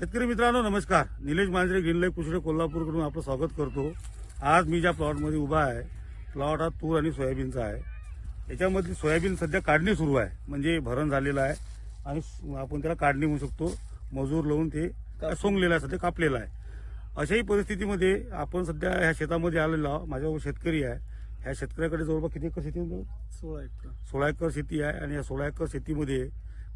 शेतकरी मित्रांनो नमस्कार. निलेश मांजरे ग्रीनलाईफ कुशडे कोल्हापूरकडून आपलं स्वागत करतो. आज मी ज्या प्लॉटमध्ये उभा आहे प्लॉट हा तूर आणि सोयाबीनचा आहे. याच्यामधली सोयाबीन सध्या काढणी सुरू आहे. म्हणजे भरण झालेलं आहे आणि आपण त्याला काढणी म्हणू शकतो. मजूर लावून ते सोंगलेलं आहे सध्या कापलेलं आहे. अशाही परिस्थितीमध्ये आपण सध्या ह्या शेतामध्ये आलेलो आहोत. माझ्याबरोबर शेतकरी आहे. ह्या शेतकऱ्याकडे जवळपास किती एकर शेती? सोळा एकर. सोळा एकर शेती आहे आणि या सोळा एकर शेतीमध्ये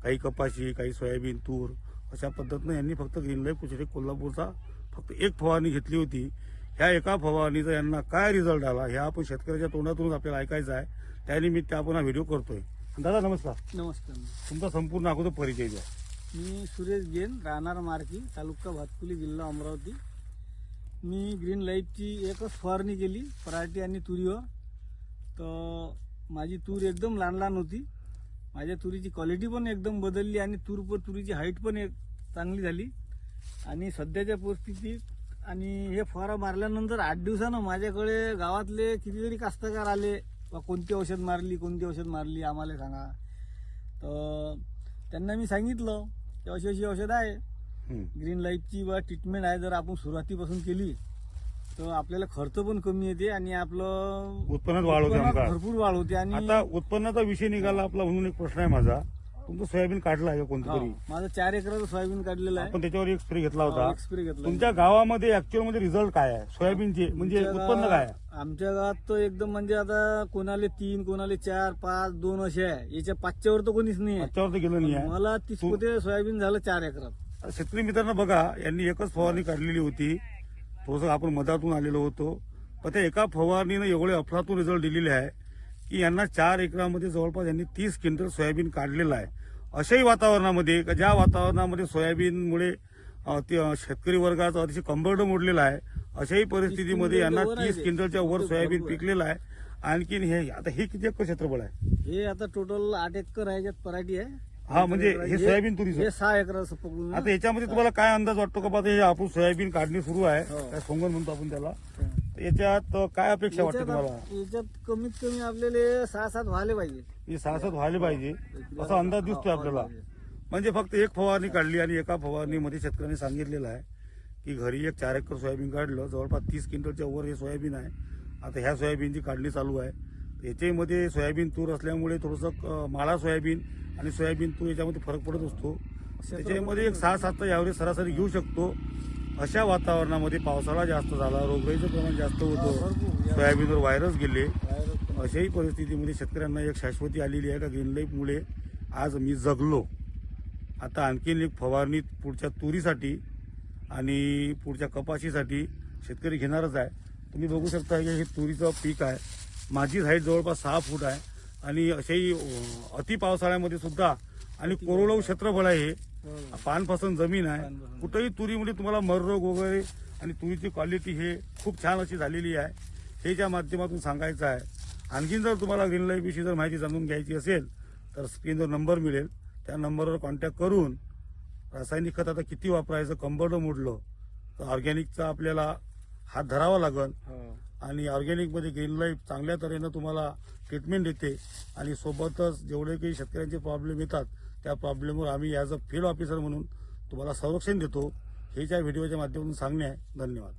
काही कपाशी काही सोयाबीन तूर अशा पद्धतीनं यांनी फक्त ग्रीन लाईफ कुठे कोल्हापूरचा फक्त एक फवारणी घेतली होती. ह्या एका फवारणीचा यांना काय रिझल्ट आला हे आपण शेतकऱ्याच्या तोंडातूनच आपल्याला ऐकायचं आहे. त्यानिमित्त आपण हा व्हिडिओ करतोय. दादा नमस्कार. नमस्कार. तुमचा संपूर्ण अगोदर परिचय द्या. मी सुरेश गेन राहणार मार्की तालुका भातकुली जिल्हा अमरावती. मी ग्रीन लाईटची एकच फवारणी केली पराठी आणि तुरीवर. तर माझी तूर एकदम लहान लहान होती. माझ्या तुरीची क्वालिटी पण एकदम बदलली आणि तूर पण तुरीची हाईट पण एक चांगली झाली. आणि सध्याच्या परिस्थितीत आणि हे फवारा मारल्यानंतर आठ दिवसानं माझ्याकडे गावातले कितीतरी कास्तकार आले. बा कोणती औषध मारली कोणती औषध मारली आम्हाला सांगा. तर त्यांना मी सांगितलं की अशी अशी औषध आहे. ग्रीन लाईटची व ट्रीटमेंट आहे. जर आपण सुरुवातीपासून केली तर आपल्याला खर्च पण कमी येते आणि आपलं उत्पन्नात वाढ होते उत्पन्नात आमका भरपूर वाढ होते आणि आता उत्पन्नाचा विषय निघाला आपला म्हणून एक प्रश्न आहे माझा. तुमचं सोयाबीन काढलं आहे का कोणतं हो, तरी माझं चार एकराचं सोयाबीन काढलेलं आहे. आपण त्याच्यावर एक स्प्रे घेतला होता. एक्सप्रे घेतला. तुमच्या गावामध्ये ऍक्च्युअलमध्ये रिझल्ट काय आहे? सोयाबीनचे म्हणजे आमच्या उत्पन्न काय आहे? आमच्या गावात तर एकदम म्हणजे आता कोणाले तीन कोणाले चार पाच दोन असे आहे. याच्या पाचच्या वर तर कोणीच नाही आहे. त्याच्यावर तर गेलं नाही आहे. मला तीस पोते सोयाबीन झालं चार एकरात. शेतकरी मित्रांनो बघा यांनी एकच फवारणी काढलेली होती. थोडस आपण मधातून आलेलो होतो पण त्या एका फवारणीनं एवढे अफलातून रिझल्ट दिलेले आहे की यांना चार एकरामध्ये जवळपास यांनी तीस क्विंटल सोयाबीन काढलेलं आहे अशाही वातावरणामध्ये का ज्या वातावरणामध्ये सोयाबीनमुळे शेतकरी वर्गाचा अतिशय कंबरड मोडलेला आहे अशाही परिस्थितीमध्ये यांना तीस. क्विंटलच्या वर सोयाबीन. पिकलेलं आहे आणखीन हे आता हे किती एकर क्षेत्रफळ आहे हे आता टोटल आठ एकर आहे याच्यात पराठी आहे हा म्हणजे हे सोयाबीन तुरीचं. हे सहा एकर असं पकडून ना. आता याच्यामध्ये तुम्हाला काय अंदाज वाटतो का? बा हे आपण सोयाबीन काढणी सुरू आहे. हो. काय सोंगण म्हणतो आपण त्याला. याच्यात काय अपेक्षा वाटते याच्यात तुम्हाला? आप- याच्यात कमीत कमी आपल्याला सहा सात व्हायला पाहिजे. हे सहा सात व्हायला पाहिजे. असा अंदाज दिसतोय हो, आपल्याला म्हणजे फक्त एक फवारणी काढली आणि एका फवारणीमध्ये शेतकऱ्यांनी सांगितलेलं आहे की घरी एक चार एकर सोयाबीन काढलं. जवळपास तीस क्विंटलच्या वर हे सोयाबीन आहे. आता ह्या सोयाबीनची काढणी चालू आहे. याच्यामध्ये सोयाबीन तूर असल्यामुळे थोडंसं माळा सोयाबीन आणि सोयाबीन तूर याच्यामध्ये फरक पडत असतो. त्याच्यामध्ये एक सहा सात ॲव्हरेज सरासरी घेऊ शकतो. अशा वातावरणामध्ये पावसाळा जास्त झाला रोगराईचं प्रमाण जास्त होतं. सोयाबीनवर व्हायरस गेले. अशाही परिस्थितीमध्ये शेतकऱ्यांना एक शाश्वती आलेली आहे का? ग्रीन लाईफमुळे आज मी जगलो. आता आणखीन एक फवारणी पुढच्या तुरीसाठी आणि पुढच्या कपाशीसाठी शेतकरी घेणारच आहे. तुम्ही बघू शकता की हे तुरीचं पीक आहे. माझी हाईट जवळपास सहा फूट आहे. आणि अशाही अति पावसाळ्यामध्ये सुद्धा आणि कोरडवू क्षेत्रफळ आहे हे. हो. पानफसन जमीन आहे. कुठेही तुरीमध्ये तुम्हाला मररोग वगैरे आणि तुरीची क्वालिटी हे खूप छान अशी झालेली आहे. हेच्या माध्यमातून सांगायचं आहे. आणखीन जर तुम्हाला ग्रीन लाईफ विषयी जर माहिती जाणून घ्यायची असेल तर स्क्रीनवर नंबर मिळेल. त्या नंबरवर कॉन्टॅक्ट करून रासायनिक खत आता किती वापरायचं कंबरडं मोडलं तर ऑर्गॅनिकचा आपल्याला हात धरावा लागल. हो. आणि ऑर्गॅनिकमध्ये ग्रीन लाईफ चांगल्या तऱ्हेनं तुम्हाला ट्रीटमेंट देते. आणि सोबतच जेवढे काही शेतकऱ्यांचे प्रॉब्लेम येतात त्या प्रॉब्लेमवर आम्ही ॲज अ फील्ड ऑफिसर म्हणून तुम्हाला संरक्षण देतो. हे ज्या व्हिडिओच्या माध्यमातून सांगणे आहे धन्यवाद.